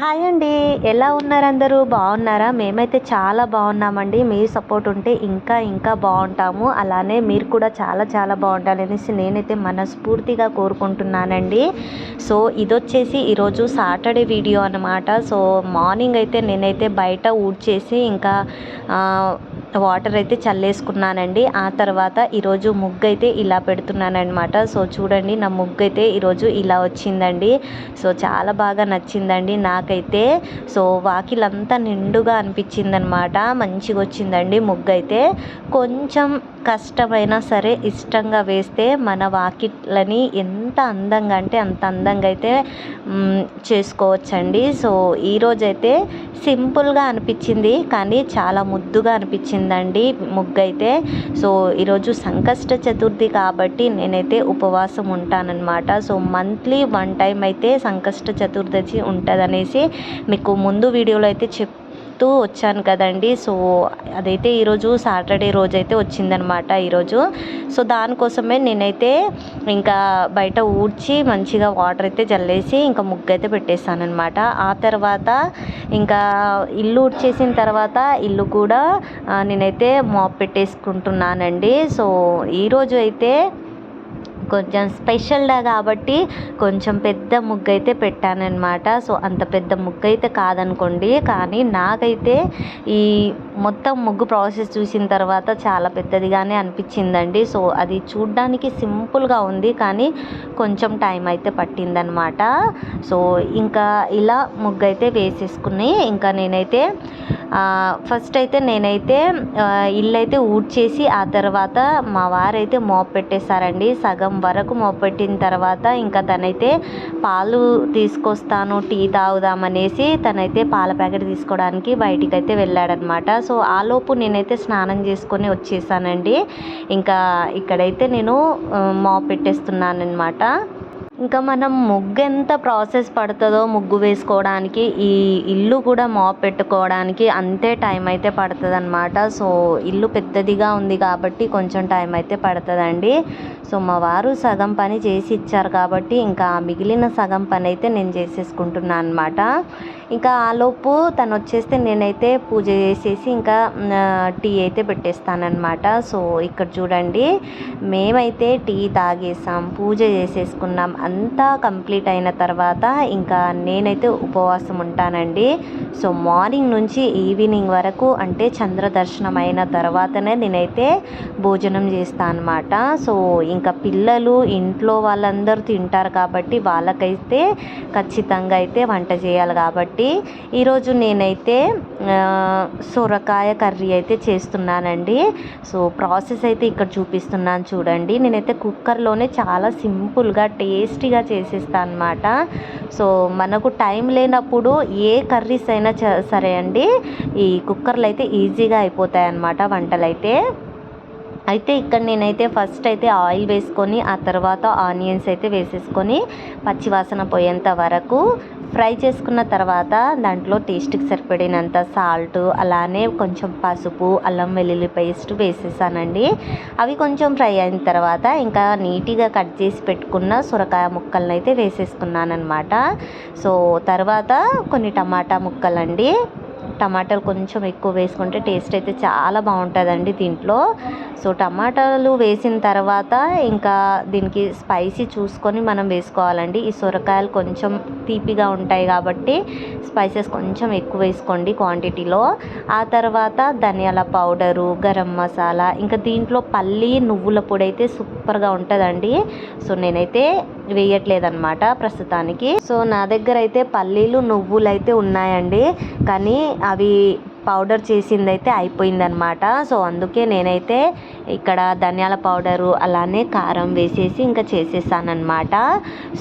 Hi అండి. ఎలా ఉన్నారు అందరూ? బాగున్నారా? మేమైతే చాలా బాగున్నామండి. మీ సపోర్ట్ ఉంటే ఇంకా ఇంకా బాగుంటాము. అలానే మీరు కూడా చాలా చాలా బాగుంటారనేసి నేనైతే మనస్ఫూర్తిగా కోరుకుంటున్నానండి. సో ఇది వచ్చేసి ఈరోజు సాటర్డే వీడియో అనమాట సో మార్నింగ్ అయితే నేనైతే బయట ఊడ్చేసి ఇంకా వాటర్ అయితే చల్లేసుకున్నానండి. ఆ తర్వాత ఈరోజు ముగ్గు అయితే ఇలా పెడుతున్నానమాట సో చూడండి నా ముగ్గు అయితే ఈరోజు ఇలా వచ్చిందండి. సో చాలా బాగా నచ్చిందండి నాకైతే. సో వాకిలంతా నిండుగా అనిపించింది అనమాట మంచిగా వచ్చిందండి ముగ్గు అయితే కొంచెం కష్టమైనా సరే ఇష్టంగా వేస్తే మన వాకిట్లని ఎంత అందంగా అంటే అంత అందంగా అయితే చేసుకోవచ్చండి. సో ఈరోజైతే సింపుల్గా అనిపించింది కానీ చాలా ముద్దుగా అనిపించిందండి ముగ్గు అయితే సో ఈరోజు సంకష్ట చతుర్థి కాబట్టి నేనైతే ఉపవాసం ఉంటానన్నమాట. సో మంత్లీ వన్ టైం అయితే సంకష్ట చతుర్దశి ఉంటుందనేసి మీకు ముందు వీడియోలో అయితే చెప్ చెప్తూ వచ్చాను కదండి. సో అదైతే ఈరోజు సాటర్డే రోజు అయితే వచ్చిందనమాట ఈరోజు సో దానికోసమే నేనైతే ఇంకా బయట ఊడ్చి మంచిగా వాటర్ అయితే జల్లేసి ఇంకా ముగ్గు అయితే పెట్టేశాను అనమాట ఆ తర్వాత ఇంకా ఇల్లు ఊడ్చేసిన తర్వాత ఇల్లు కూడా నేనైతే మాప్ పెట్టేసుకుంటున్నానండి. సో ఈరోజు అయితే కొంచెం స్పెషల్ డే కాబట్టి కొంచెం పెద్ద ముగ్గు అయితే పెట్టానన్నమాట. సో అంత పెద్ద ముగ్గు అయితే కాదనుకోండి. కానీ నాకైతే ఈ మొత్తం ముగ్గు ప్రాసెస్ చూసిన తర్వాత చాలా పెద్దదిగానే అనిపించిందండి. సో అది చూడ్డానికి సింపుల్గా ఉంది. కానీ కొంచెం టైం అయితే పట్టిందనమాట సో ఇంకా ఇలా ముగ్గు అయితే వేసేసుకుని ఇంకా నేనైతే ఫస్ట్ అయితే నేనైతే ఇల్లు అయితే ఊడ్చేసి ఆ తర్వాత మా వారైతే మోప్ పెట్టేశారండి. సగం వరకు మోపెట్టిన తర్వాత ఇంకా తనైతే పాలు తీసుకొస్తాను టీ తాగుదామనేసి తనైతే పాల ప్యాకెట్ తీసుకోవడానికి బయటికి అయితే వెళ్ళాడనమాట. సో ఆలోపు నేనైతే స్నానం చేసుకొని వచ్చేసానండి. ఇంకా ఇక్కడైతే నేను మోప్ పెట్టేస్తున్నాను అనమాట ఇంకా మనం ముగ్గు ఎంత ప్రాసెస్ పడుతుందో ముగ్గు వేసుకోవడానికి ఈ ఇల్లు కూడా మాప్ పెట్టుకోవడానికి అంతే టైం అయితే పడుతుంది అనమాట సో ఇల్లు పెద్దదిగా ఉంది కాబట్టి కొంచెం టైం అయితే పడుతుందండి. సో మా వారు సగం పని చేసి ఇచ్చారు కాబట్టి ఇంకా మిగిలిన సగం పని అయితే నేను చేసేసుకుంటున్నాను అనమాట ఇంకా ఆలోపు తను వచ్చేస్తే నేనైతే పూజ చేసేసి ఇంకా టీ అయితే పెట్టేస్తానమాట సో ఇక్కడ చూడండి మేమైతే టీ తాగేసాం పూజ చేసేసుకున్నాం. అంతా కంప్లీట్ అయిన తర్వాత ఇంకా నేనైతే ఉపవాసం ఉంటానండి. సో మార్నింగ్ నుంచి ఈవినింగ్ వరకు అంటే చంద్ర దర్శనం అయిన తర్వాతనే నేనైతే భోజనం చేస్తాను అనమాట సో ఇంకా పిల్లలు ఇంట్లో వాళ్ళందరూ తింటారు కాబట్టి వాళ్ళకైతే ఖచ్చితంగా అయితే వంట చేయాలి కాబట్టి ఈరోజు నేనైతే సొరకాయ కర్రీ అయితే చేస్తున్నానండి. సో ప్రాసెస్ అయితే ఇక్కడ చూపిస్తున్నాను చూడండి. నేనైతే కుక్కర్లోనే చాలా సింపుల్గా టేస్టీగా చేసేస్తాను అనమాట సో మనకు టైం లేనప్పుడు ఏ కర్రీస్ అయినా సరే అండి ఈ కుక్కర్లు అయితే ఈజీగా అయిపోతాయి అన్నమాట వంటలు అయితే అయితే ఇక్కడ నేనైతే ఫస్ట్ అయితే ఆయిల్ వేసుకొని ఆ తర్వాత ఆనియన్స్ అయితే వేసేసుకొని పచ్చివాసన పోయేంత వరకు ఫ్రై చేసుకున్న తర్వాత దాంట్లో టేస్ట్కి సరిపడినంత సాల్ట్ అలానే కొంచెం పసుపు అల్లం వెల్లుల్లి పేస్ట్ వేసేసానండి. అవి కొంచెం ఫ్రై అయిన తర్వాత ఇంకా నీట్గా కట్ చేసి పెట్టుకున్న సొరకాయ ముక్కలను అయితే వేసేసుకున్నాను అనమాట సో తర్వాత కొన్ని టమాటా ముక్కలండి. టమాటాలు కొంచెం ఎక్కువ వేసుకుంటే టేస్ట్ అయితే చాలా బాగుంటుందండి దీంట్లో. సో టమాటాలు వేసిన తర్వాత ఇంకా దీనికి స్పైసీ చూసుకొని మనం వేసుకోవాలండి. ఈ సొరకాయలు కొంచెం తీపిగా ఉంటాయి కాబట్టి స్పైసెస్ కొంచెం ఎక్కువ వేసుకోండి క్వాంటిటీలో. ఆ తర్వాత ధనియాల పౌడరు గరం మసాలా ఇంకా దీంట్లో పల్లి నువ్వుల పొడి అయితే సూపర్గా ఉంటుందండి. సో నేనైతే వేయట్లేదన్నమాట ప్రస్తుతానికి. సో నా దగ్గర అయితే పల్లీలు నువ్వులు అయితే ఉన్నాయండి. కానీ అవి పౌడర్ చేసింది అయితే అయిపోయిందనమాట సో అందుకే నేనైతే ఇక్కడ ధనియాల పౌడరు అలానే కారం వేసేసి ఇంకా చేసేసానమాట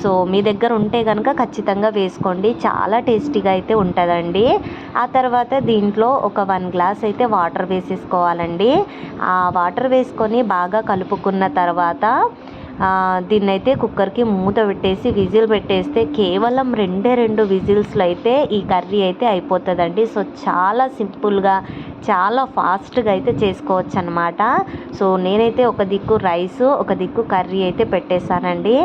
సో మీ దగ్గర ఉంటే కనుక ఖచ్చితంగా వేసుకోండి. చాలా టేస్టీగా అయితే ఉంటుందండి. ఆ తర్వాత దీంట్లో ఒక వన్ గ్లాస్ అయితే వాటర్ వేసేసుకోవాలండి. ఆ వాటర్ వేసుకొని బాగా కలుపుకున్న తర్వాత దీన్నైతే కుక్కర్కి మూత పెట్టేసి విజిల్ పెట్టేస్తే కేవలం రెండే రెండు విజిల్స్లో అయితే ఈ కర్రీ అయితే అయిపోతుందండి. సో చాలా సింపుల్గా చాలా ఫాస్ట్గా అయితే చేసుకోవచ్చు అనమాట సో నేనైతే ఒక దిక్కు రైస్ ఒక దిక్కు కర్రీ అయితే పెట్టేశానండి.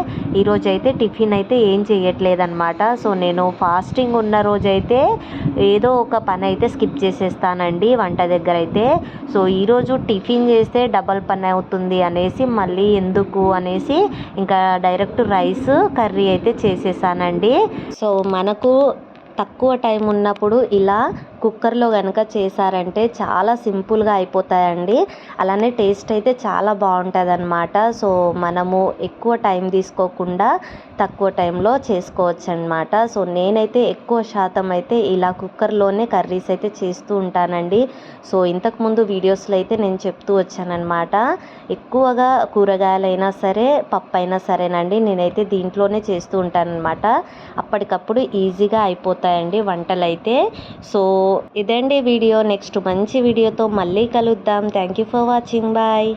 ఈరోజు అయితే టిఫిన్ అయితే ఏం చేయట్లేదన్నమాట సో నేను ఫాస్టింగ్ ఉన్న రోజైతే ఏదో ఒక పని అయితే స్కిప్ చేసేస్తానండి వంట దగ్గర అయితే. సో ఈరోజు టిఫిన్ చేస్తే డబల్ పని అవుతుంది అనేసి మళ్ళీ ఎందుకు అనేసి ఇంకా డైరెక్ట్ రైస్ కర్రీ అయితే చేసేసానండి. సో మనకు తక్కువ టైం ఉన్నప్పుడు ఇలా కుక్కర్లో కనుక చేశారంటే చాలా సింపుల్గా అయిపోతాయండి. అలానే టేస్ట్ అయితే చాలా బాగుంటుంది అనమాట సో మనము ఎక్కువ టైం తీసుకోకుండా తక్కువ టైంలో చేసుకోవచ్చు అనమాట సో నేనైతే ఎక్కువ శాతం అయితే ఇలా కుక్కర్లోనే కర్రీస్ అయితే చేస్తూ ఉంటానండి. సో ఇంతకుముందు వీడియోస్లో అయితే నేను చెప్తూ వచ్చానమాట ఎక్కువగా కూరగాయలైనా సరే పప్పు అయినా సరేనండి నేనైతే దీంట్లోనే చేస్తూ ఉంటానన్నమాట. అప్పటికప్పుడు ఈజీగా అయిపోతాయండి వంటలు అయితే సో ఇదండి వీడియో. నెక్స్ట్ మంచి వీడియోతో మళ్ళీ కలుద్దాం. Thank you for watching bye